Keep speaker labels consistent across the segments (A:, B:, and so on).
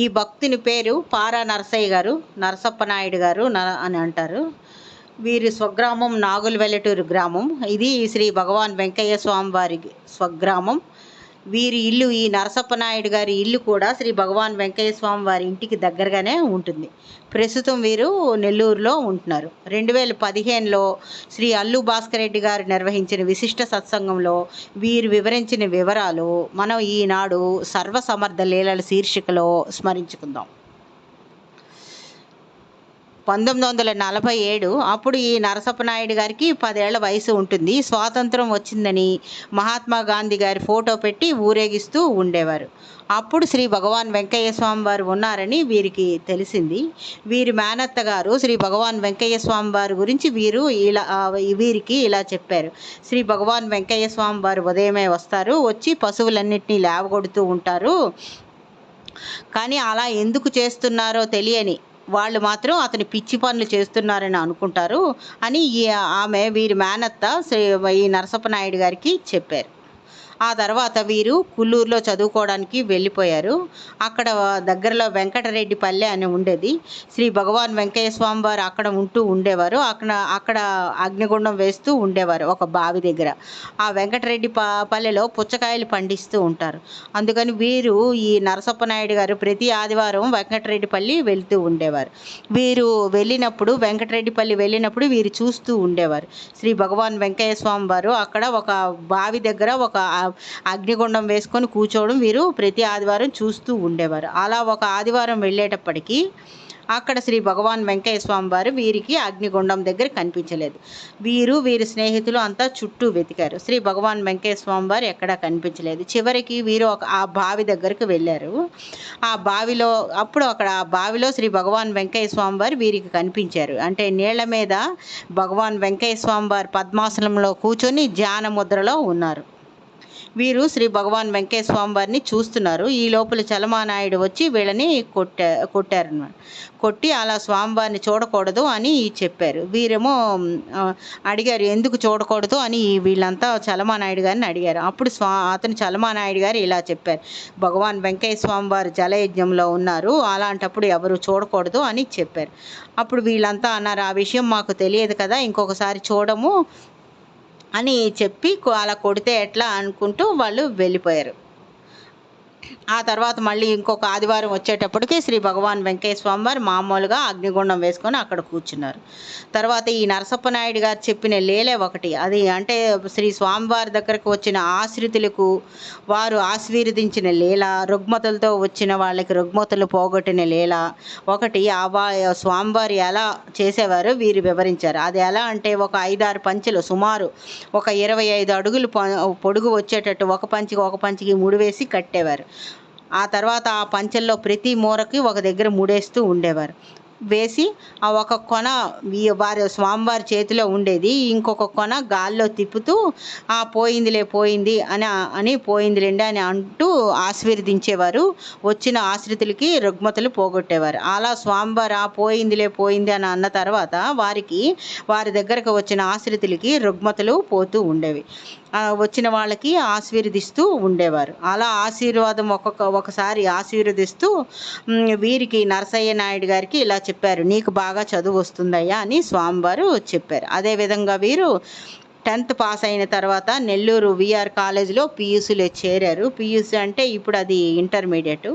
A: ఈ భక్తుని పేరు పారా నరసయ్య గారు నరసప్ప నాయుడు గారు అని అంటారు. వీరి స్వగ్రామం నాగుల వెల్లటూరు గ్రామం. ఇది శ్రీ భగవాన్ వెంకయ్య స్వామి వారి స్వగ్రామం. వీరి ఇల్లు ఈ నరసప్పనాయుడు గారి ఇల్లు కూడా శ్రీ భగవాన్ వెంకయ్య స్వామి వారి ఇంటికి దగ్గరగానే ఉంటుంది. ప్రస్తుతం వీరు నెల్లూరులో ఉంటున్నారు. రెండు వేల పదిహేనులో శ్రీ అల్లు భాస్కర్ రెడ్డి గారు నిర్వహించిన విశిష్ట సత్సంగంలో వీరు వివరించిన వివరాలు మనం ఈనాడు సర్వసమర్థ లీలల శీర్షికలో స్మరించుకుందాం. పంతొమ్మిది వందల నలభై ఏడు అప్పుడు ఈ నరసప్పనాయుడు గారికి పదేళ్ళ వయసు ఉంటుంది. స్వాతంత్రం వచ్చిందని మహాత్మా గాంధీ గారి ఫోటో పెట్టి ఊరేగిస్తూ ఉండేవారు. అప్పుడు శ్రీ భగవాన్ వెంకయ్య స్వామి వారు ఉన్నారని వీరికి తెలిసింది. వీరి మేనత్త గారు శ్రీ భగవాన్ వెంకయ్య స్వామి వారి గురించి వీరు ఇలా వీరికి ఇలా చెప్పారు. శ్రీ భగవాన్ వెంకయ్య స్వామి వారు ఉదయమే వస్తారు వచ్చి పశువులన్నింటినీ లేవగొడుతూ ఉంటారు. కానీ అలా ఎందుకు చేస్తున్నారో తెలియని వాళ్ళు మాత్రం అతని పిచ్చి పనులు చేస్తున్నారని అనుకుంటారు అని ఈ ఆమె వీరి మేనత్త శ్రీ ఈ నరసప్ప నాయుడు గారికి చెప్పారు. ఆ తర్వాత వీరు కుల్లూరులో చదువుకోవడానికి వెళ్ళిపోయారు. అక్కడ దగ్గరలో వెంకటరెడ్డి పల్లె అని ఉండేది. శ్రీ భగవాన్ వెంకయ్య స్వామి వారు అక్కడ ఉంటూ ఉండేవారు. అక్కడ అక్కడ అగ్నిగుండం వేస్తూ ఉండేవారు ఒక బావి దగ్గర. ఆ వెంకటరెడ్డి ప పల్లెలో పుచ్చకాయలు పండిస్తూ ఉంటారు. అందుకని వీరు ఈ నరసప్ప నాయుడు గారు ప్రతి ఆదివారం వెంకటరెడ్డిపల్లి వెళ్తూ ఉండేవారు. వీరు వెళ్ళినప్పుడు వెంకటరెడ్డిపల్లి వెళ్ళినప్పుడు వీరు చూస్తూ ఉండేవారు. శ్రీ భగవాన్ వెంకయ్య స్వామి వారు అక్కడ ఒక బావి దగ్గర ఒక అగ్నిగుండం వేసుకొని కూర్చోవడం వీరు ప్రతి ఆదివారం చూస్తూ ఉండేవారు. అలా ఒక ఆదివారం వెళ్ళేటప్పటికీ అక్కడ శ్రీ భగవాన్ వెంకయ్య స్వామి వారు వీరికి అగ్నిగుండం దగ్గర కనిపించలేదు. వీరు వీరి స్నేహితులు అంతా చుట్టూ వెతికారు. శ్రీ భగవాన్ వెంకయ్య స్వామి వారు ఎక్కడా కనిపించలేదు. చివరికి వీరు ఒక ఆ బావి దగ్గరకు వెళ్ళారు. ఆ బావిలో అప్పుడు అక్కడ ఆ బావిలో శ్రీ భగవాన్ వెంకయ్య స్వామి వారు వీరికి కనిపించారు. అంటే నీళ్ళ మీద భగవాన్ వెంకయ్య స్వామి వారు పద్మాసనంలో కూర్చొని ధ్యాన ముద్రలో ఉన్నారు. వీరు శ్రీ భగవాన్ వెంకటేశ్వర స్వామి వారిని చూస్తున్నారు. ఈ లోపల చలమానాయుడు వచ్చి వీళ్ళని కొట్టా కొట్టారనమాట కొట్టి అలా స్వామివారిని చూడకూడదు అని చెప్పారు. వీరేమో అడిగారు ఎందుకు చూడకూడదు? అని వీళ్ళంతా చలమానాయుడు గారిని అడిగారు. అప్పుడు స్వా అతను చలమానాయుడు గారు ఇలా చెప్పారు. భగవాన్ వెంకయ్య స్వామి వారు జలయజ్ఞంలో ఉన్నారు. అలాంటప్పుడు ఎవరు చూడకూడదు అని చెప్పారు. అప్పుడు వీళ్ళంతా అన్నారు ఆ విషయం మాకు తెలియదు కదా ఇంకొకసారి చూడము. అని చెప్పి అలా కొడితే ఎట్లా అనుకుంటూ వాళ్ళు వెళ్ళిపోయారు. ఆ తర్వాత మళ్ళీ ఇంకొక ఆదివారం వచ్చేటప్పటికి శ్రీ భగవాన్ వెంకటేశ్వర స్వామి వారు మామూలుగా అగ్నిగుండం వేసుకొని అక్కడ కూర్చున్నారు. తర్వాత ఈ నరసప్ప నాయుడు గారు చెప్పిన లేలే ఒకటి. అది అంటే శ్రీ స్వామివారి దగ్గరకు వచ్చిన ఆశ్రితులకు వారు ఆశీర్వదించిన లీల రుగ్మతులతో వచ్చిన వాళ్ళకి రుగ్మతులు పోగొట్టిన లీల ఒకటి. ఆ వా- స్వామివారు ఎలా చేసేవారో వీరు వివరించారు. అది ఎలా అంటే ఒక ఐదారు పంచెలు సుమారు ఒక ఇరవై ఐదు అడుగులు పొడుగు వచ్చేటట్టు ఒక పంచికి ఒక పంచికి ముడివేసి కట్టేవారు. ఆ తర్వాత ఆ పంచెల్లో ప్రతి మూరకి ఒక దగ్గర ముడేస్తూ ఉండేవారు. వేసి ఆ ఒక కొన వారి స్వామివారి చేతిలో ఉండేది. ఇంకొక కొన గాల్లో తిప్పుతూ ఆ పోయిందిలే పోయింది అని అని పోయిందిలేండి అని అంటూ ఆశీర్వదించేవారు. వచ్చిన ఆశ్రితులకి రుగ్మతలు పోగొట్టేవారు. అలా స్వామివారు ఆ పోయిందిలే పోయింది అని అన్న తర్వాత వారికి వారి దగ్గరకు వచ్చిన ఆశ్రితులకి రుగ్మతలు పోతూ ఉండేవి. వచ్చిన వాళ్ళకి ఆశీర్వదిస్తూ ఉండేవారు. అలా ఆశీర్వాదం ఒక్కొక్క ఒకసారి ఆశీర్వదిస్తూ వీరికి నరసయ్య నాయుడు గారికి ఇలా చెప్పారు నీకు బాగా చదువు వస్తుందయ్యా అని స్వామివారు చెప్పారు. అదేవిధంగా వీరు టెన్త్ పాస్ అయిన తర్వాత నెల్లూరు విఆర్ కాలేజీలో పియూసీలో చేరారు. పియూసీ అంటే ఇప్పుడు అది ఇంటర్మీడియట్.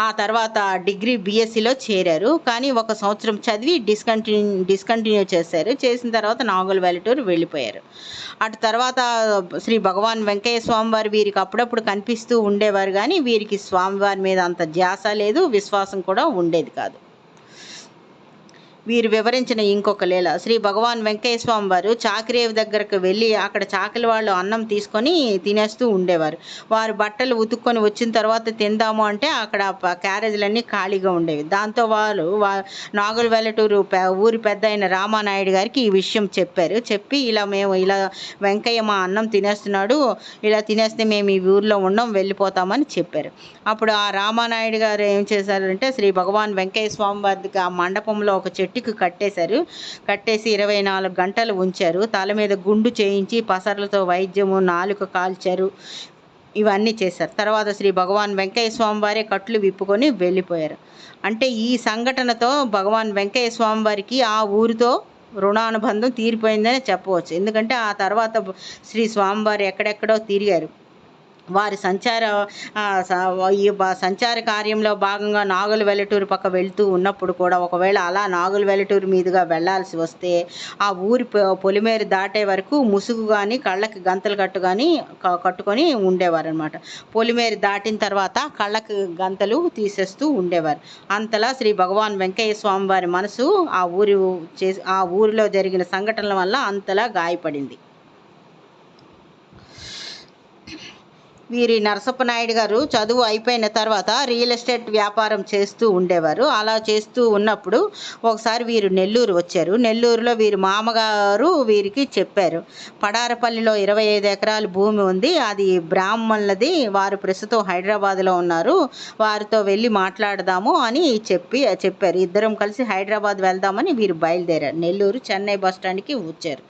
A: ఆ తర్వాత డిగ్రీ బీఎస్సీలో చేరారు. కానీ ఒక సంవత్సరం చదివి డిస్కంటిన్యూ డిస్కంటిన్యూ చేశారు. చేసిన తర్వాత నాగుల వెల్లటూరు వెళ్ళిపోయారు. అటు తర్వాత శ్రీ భగవాన్ వెంకయ్య స్వామివారు వీరికి అప్పుడప్పుడు కనిపిస్తూ ఉండేవారు. కానీ వీరికి స్వామివారి మీద అంత ధ్యాస లేదు విశ్వాసం కూడా ఉండేది కాదు. వీరు వివరించిన ఇంకొక లీల. శ్రీ భగవాన్ వెంకటేశ్వరం వారు చాకిరేవి దగ్గరకు వెళ్ళి అక్కడ చాకలి వాళ్ళు అన్నం తీసుకొని తినేస్తూ ఉండేవారు. వారు బట్టలు ఉతుక్కొని వచ్చిన తర్వాత తిందాము అంటే అక్కడ క్యారేజీలన్నీ ఖాళీగా ఉండేవి. దాంతో వారు వా నాగుల వెల్లటూరు ఊరి పెద్ద అయిన రామానాయుడు గారికి ఈ విషయం చెప్పారు. చెప్పి ఇలా మేము ఇలా వెంకయ్య మా అన్నం తినేస్తున్నాడు. ఇలా తినేస్తే మేము ఈ ఊర్లో ఉండం వెళ్ళిపోతామని చెప్పారు. అప్పుడు ఆ రామానాయుడు గారు ఏం చేశారంటే శ్రీ భగవాన్ వెంకయ్య స్వామి వారికి ఆ మండపంలో ఒక చెట్టు చెట్టుకు కట్టేశారు. కట్టేసి ఇరవై నాలుగు గంటలు ఉంచారు. తల మీద గుండు చేయించి పసర్లతో వైద్యము నాలుక కాల్చారు. ఇవన్నీ చేశారు. తర్వాత శ్రీ భగవాన్ వెంకయ్య స్వామి వారే కట్లు విప్పుకొని వెళ్ళిపోయారు. అంటే ఈ సంఘటనతో భగవాన్ వెంకయ్య స్వామి వారికి ఆ ఊరితో రుణానుబంధం తీరిపోయిందని చెప్పవచ్చు. ఎందుకంటే ఆ తర్వాత శ్రీ స్వామివారు ఎక్కడెక్కడో తిరిగారు. వారి సంచార స- ఈ సంచార కార్యంలో భాగంగా నాగుల వెల్లటూరు పక్క వెళ్తూ ఉన్నప్పుడు కూడా ఒకవేళ అలా నాగుల వెల్లటూరు మీదుగా వెళ్ళాల్సి వస్తే ఆ ఊరి పొలిమేరు దాటే వరకు ముసుగు కానీ కళ్ళకి గంతలు కట్టు కానీ కట్టుకొని ఉండేవారు అనమాట పొలిమేరు దాటిన తర్వాత కళ్ళకి గంతలు తీసేస్తూ ఉండేవారు. అంతలా శ్రీ భగవాన్ వెంకయ్య స్వామి వారి మనసు ఆ ఊరి చే ఆ ఊరిలో జరిగిన సంఘటనల వల్ల అంతలా గాయపడింది. వీరి నరసప్పనాయుడు గారు చదువు అయిపోయిన తర్వాత రియల్ ఎస్టేట్ వ్యాపారం చేస్తూ ఉండేవారు. అలా చేస్తూ ఉన్నప్పుడు ఒకసారి వీరు నెల్లూరు వచ్చారు. నెల్లూరులో వీరి మామగారు వీరికి చెప్పారు పడారపల్లిలో ఇరవై ఐదు ఎకరాల భూమి ఉంది. అది బ్రాహ్మణులది. వారు ప్రస్తుతం హైదరాబాద్లో ఉన్నారు. వారితో వెళ్ళి మాట్లాడదాము అని చెప్పి చెప్పారు. ఇద్దరం కలిసి హైదరాబాద్ వెళ్దామని వీరు బయలుదేరారు. నెల్లూరు చెన్నై బస్ స్టాండ్కి వచ్చారు.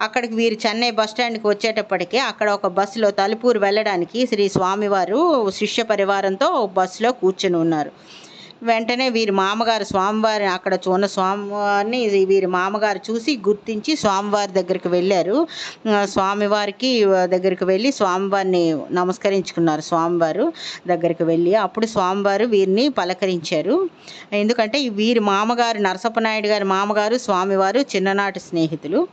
A: అక్కడికి వీరు చెన్నై బస్ స్టాండ్కి వచ్చేటప్పటికి అక్కడ ఒక బస్సులో తలుపూరు వెళ్ళడానికి శ్రీ స్వామివారు శిష్య పరివారంతో బస్సులో కూర్చుని ఉన్నారు. వెంటనే వీరి మామగారు స్వామివారి అక్కడ చూన్న స్వామివారిని వీరి మామగారు చూసి గుర్తించి స్వామివారి దగ్గరికి వెళ్ళారు. స్వామివారికి దగ్గరికి వెళ్ళి స్వామివారిని నమస్కరించుకున్నారు. స్వామివారు దగ్గరికి వెళ్ళి అప్పుడు స్వామివారు వీరిని పలకరించారు. ఎందుకంటే వీరి మామగారు నరసప్పనాయుడు గారి మామగారు స్వామివారు చిన్ననాటి స్నేహితులు.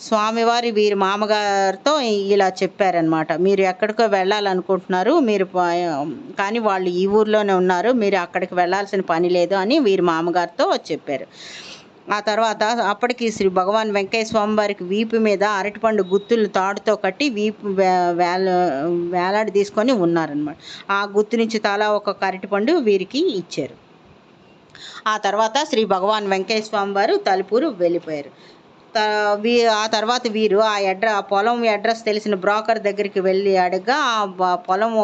A: స్వామివారి వీరి మామగారితో ఇలా చెప్పారనమాట మీరు ఎక్కడికో వెళ్ళాలనుకుంటున్నారు మీరు కానీ వాళ్ళు ఈ ఊర్లోనే ఉన్నారు మీరు అక్కడికి వెళ్ళాల్సిన పని లేదు అని వీరి మామగారితో చెప్పారు. ఆ తర్వాత అప్పటికి శ్రీ భగవాన్ వెంకయ్య స్వామి వారికి వీపు మీద అరటిపండు గుత్తులు తాడుతో కట్టి వీపు వే- వేల వేలాడి తీసుకొని ఉన్నారనమాట ఆ గుత్తు నుంచి తలా ఒక అరటిపండు వీరికి ఇచ్చారు. ఆ తర్వాత శ్రీ భగవాన్ వెంకయ్య స్వామి వారు తలుపూరు వెళ్ళిపోయారు. ఆ తర్వాత వీరు ఆ అడ్ర ఆ పొలం అడ్రస్ తెలిసిన బ్రోకర్ దగ్గరికి వెళ్ళి అడగగా ఆ పొలం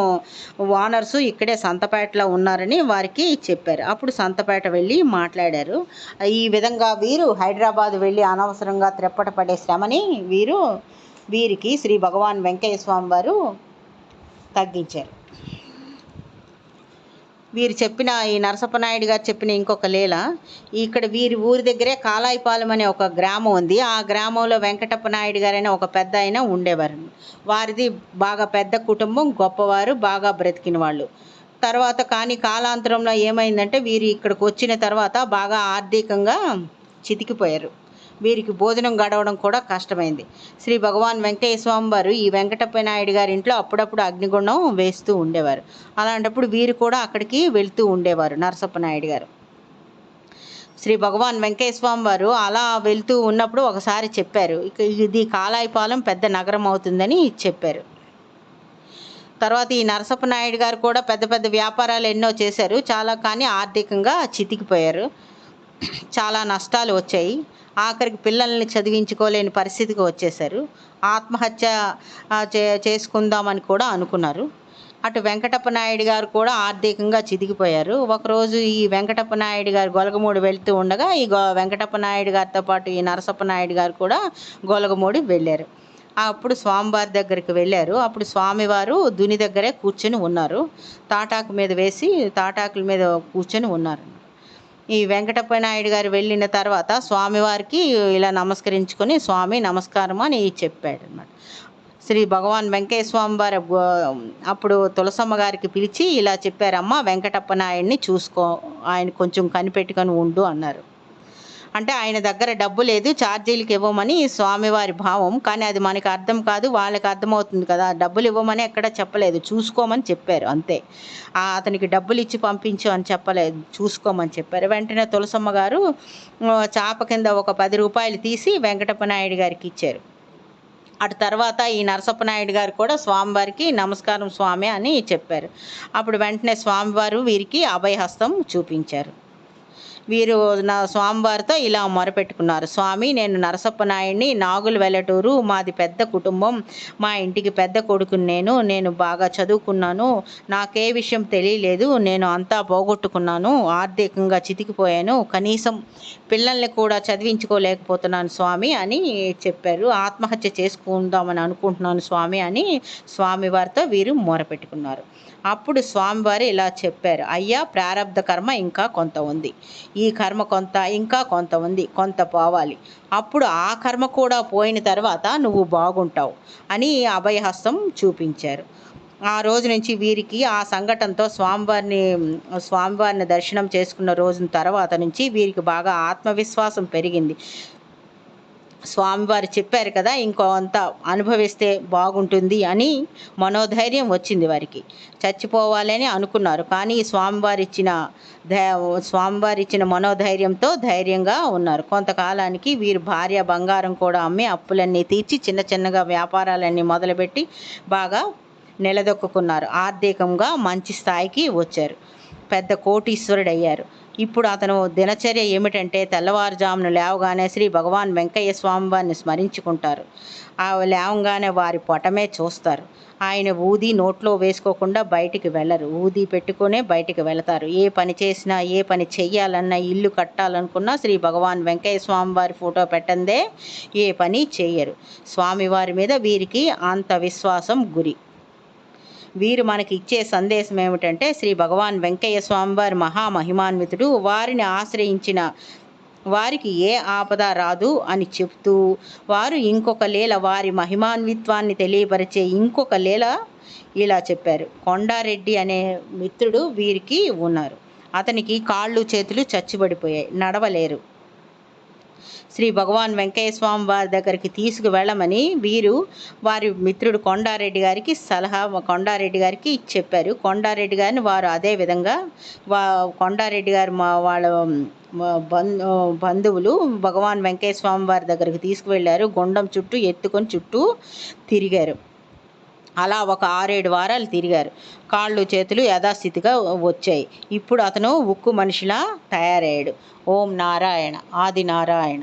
A: ఓనర్సు ఇక్కడే సంతపేటలో ఉన్నారని వారికి చెప్పారు. అప్పుడు సంతపేట వెళ్ళి మాట్లాడారు. ఈ విధంగా వీరు హైదరాబాద్ వెళ్ళి అనవసరంగా త్రెప్పట పడే శ్రమని వీరు వీరికి శ్రీ భగవాన్ వెంకయ్య స్వామి వారు తగ్గించారు. వీరు చెప్పిన ఈ నరసప్పనాయుడు గారు చెప్పిన ఇంకొక లీల ఇక్కడ వీరి ఊరి దగ్గరే కాలాయిపాలెం అనే ఒక గ్రామం ఉంది. ఆ గ్రామంలో వెంకటప్ప నాయుడు గారు ఒక పెద్ద ఆయన ఉండేవారు. వారిది బాగా పెద్ద కుటుంబం గొప్పవారు బాగా బ్రతికిన వాళ్ళు. తర్వాత కానీ కాలాంతరంలో ఏమైందంటే వీరు ఇక్కడికి వచ్చిన తర్వాత బాగా ఆర్థికంగా చితికిపోయారు. వీరికి భోజనం గడవడం కూడా కష్టమైంది. శ్రీ భగవాన్ వెంకయ్య స్వామి వారు ఈ వెంకటప్ప నాయుడు గారి ఇంట్లో అప్పుడప్పుడు అగ్నిగుండం వేస్తూ ఉండేవారు. అలాంటప్పుడు వీరు కూడా అక్కడికి వెళ్తూ ఉండేవారు నరసప్ప నాయుడు గారు. శ్రీ భగవాన్ వెంకటేశ్వరం వారు అలా వెళ్తూ ఉన్నప్పుడు ఒకసారి చెప్పారు ఇక ఇది కాలాయిపాలెం పెద్ద నగరం అవుతుందని చెప్పారు. తర్వాత ఈ నరసప్ప నాయుడు గారు కూడా పెద్ద పెద్ద వ్యాపారాలు ఎన్నో చేశారు. చాలా కానీ ఆర్థికంగా చితికిపోయారు. చాలా నష్టాలు వచ్చాయి. ఆఖరికి పిల్లల్ని చదివించుకోలేని పరిస్థితికి వచ్చేశారు. ఆత్మహత్య చే చేసుకుందామని కూడా అనుకున్నారు. అటు వెంకటప్ప నాయుడు గారు కూడా ఆర్థికంగా చిదిగిపోయారు. ఒకరోజు ఈ వెంకటప్ప నాయుడు గారు గొలగమూడి వెళ్తూ ఉండగా ఈ గో వెంకటప్ప నాయుడు గారితో పాటు ఈ నరసప్ప నాయుడు గారు కూడా గొలగమూడి వెళ్ళారు. అప్పుడు స్వామివారి దగ్గరికి వెళ్ళారు. అప్పుడు స్వామివారు దుని దగ్గరే కూర్చొని ఉన్నారు. తాటాకు మీద వేసి తాటాకుల మీద కూర్చొని ఉన్నారు. ఈ వెంకటప్ప నాయుడు గారు వెళ్ళిన తర్వాత స్వామివారికి ఇలా నమస్కరించుకొని స్వామి నమస్కారం అని చెప్పాడు అనమాట శ్రీ భగవాన్ వెంకయ్య స్వామి వారి అప్పుడు తులసమ్మ గారికి పిలిచి ఇలా చెప్పారమ్మా వెంకటప్ప నాయుడిని చూసుకో ఆయన కొంచెం కనిపెట్టుకొని ఉండు అన్నారు. అంటే ఆయన దగ్గర డబ్బు లేదు ఛార్జీలకు ఇవ్వమని స్వామివారి భావం. కానీ అది మనకి అర్థం కాదు వాళ్ళకి అర్థమవుతుంది కదా. డబ్బులు ఇవ్వమని ఎక్కడ చెప్పలేదు. చూసుకోమని చెప్పారు అంతే. అతనికి డబ్బులు ఇచ్చి పంపించు అని చెప్పలేదు చూసుకోమని చెప్పారు. వెంటనే తులసమ్మ గారు చాప కింద ఒక పది రూపాయలు తీసి వెంకటప్ప నాయుడు గారికి ఇచ్చారు. అటు తర్వాత ఈ నరసప్ప నాయుడు గారు కూడా స్వామివారికి నమస్కారం స్వామి అని చెప్పారు. అప్పుడు వెంటనే స్వామివారు వీరికి అభయహస్తం చూపించారు. వీరు నా స్వామివారితో ఇలా మొరపెట్టుకున్నారు. స్వామి నేను నరసప్పనాయుడిని నాగుల వెల్లటూరు మాది పెద్ద కుటుంబం. మా ఇంటికి పెద్ద కొడుకుని నేను. నేను బాగా చదువుకున్నాను. నాకే విషయం తెలియలేదు. నేను అంతా పోగొట్టుకున్నాను. ఆర్థికంగా చితికిపోయాను. కనీసం పిల్లల్ని కూడా చదివించుకోలేకపోతున్నాను స్వామి అని చెప్పారు. ఆత్మహత్య చేసుకుందామని అనుకుంటున్నాను స్వామి అని స్వామివారితో వీరు మొరపెట్టుకున్నారు. అప్పుడు స్వామివారు ఇలా చెప్పారు. అయ్యా ప్రారంధ కర్మ ఇంకా కొంత ఉంది. ఈ కర్మ కొంత ఇంకా కొంత ఉంది కొంత పోవాలి. అప్పుడు ఆ కర్మ కూడా పోయిన తర్వాత నువ్వు బాగుంటావు అని అభయహస్తం చూపించారు. ఆ రోజు నుంచి వీరికి ఆ సంఘటనతో స్వామివారిని స్వామివారిని దర్శనం చేసుకున్న రోజున తర్వాత నుంచి వీరికి బాగా ఆత్మవిశ్వాసం పెరిగింది. స్వామివారు చెప్పారు కదా ఇంకొంత అనుభవిస్తే బాగుంటుంది అని మనోధైర్యం వచ్చింది వారికి. చచ్చిపోవాలని అనుకున్నారు కానీ స్వామివారు ఇచ్చిన స్వామివారు ఇచ్చిన మనోధైర్యంతో ధైర్యంగా ఉన్నారు. కొంతకాలానికి వీరు భార్య బంగారం కూడా అమ్మి అప్పులన్నీ తీర్చి చిన్న చిన్నగా వ్యాపారాలన్నీ మొదలుపెట్టి బాగా నిలదొక్కున్నారు ఆర్థికంగా మంచి స్థాయికి వచ్చారు. పెద్ద కోటీశ్వరుడు అయ్యారు ఇప్పుడు అతను దినచర్య ఏమిటంటే తెల్లవారుజామున లేవగానే శ్రీ భగవాన్ వెంకయ్య స్వామి వారిని స్మరించుకుంటారు. ఆ లేవగానే వారి పొటమే చూస్తారు. ఆయన ఊది నోట్లో వేసుకోకుండా బయటికి వెళ్ళరు. ఊది పెట్టుకునే బయటికి వెళతారు. ఏ పని చేసినా ఏ పని చెయ్యాలన్నా ఇల్లు కట్టాలనుకున్నా శ్రీ భగవాన్ వెంకయ్య స్వామి వారి ఫోటో పెట్టందే ఏ పని చేయరు స్వామివారి మీద వీరికి అంత విశ్వాసం గురి. వీరు మనకి ఇచ్చే సందేశం ఏమిటంటే శ్రీ భగవాన్ వెంకయ్య స్వామివారి మహామహిమాన్వితుడు వారిని ఆశ్రయించిన వారికి ఏ ఆపద రాదు అని చెప్తూ వారు ఇంకొక లీల వారి మహిమాన్విత్వాన్ని తెలియపరిచే ఇంకొక లీల ఇలా చెప్పారు. కొండారెడ్డి అనే మిత్రుడు వీరికి ఉన్నారు. అతనికి కాళ్ళు చేతులు చచ్చిబడిపోయాయి నడవలేరు. శ్రీ భగవాన్ వెంకయ్య స్వామి వారి దగ్గరికి తీసుకువెళ్ళమని వీరు వారి మిత్రుడు కొండారెడ్డి గారికి సలహా కొండారెడ్డి గారికి చెప్పారు. కొండారెడ్డి గారిని వారు అదే విధంగా వా కొండారెడ్డి గారు మా వాళ్ళ బంధువులు భగవాన్ వెంకయ్య స్వామి వారి దగ్గరికి తీసుకువెళ్ళారు. గుండం చుట్టూ ఎత్తుకొని చుట్టూ తిరిగారు. అలా ఒక ఆరేడు వారాలు తిరిగారు. కాళ్ళు చేతులు యథాస్థితిగా వచ్చాయి. ఇప్పుడు అతను ఉక్కు మనిషిలా తయారయ్యాడు. ఓం నారాయణ ఆది నారాయణ.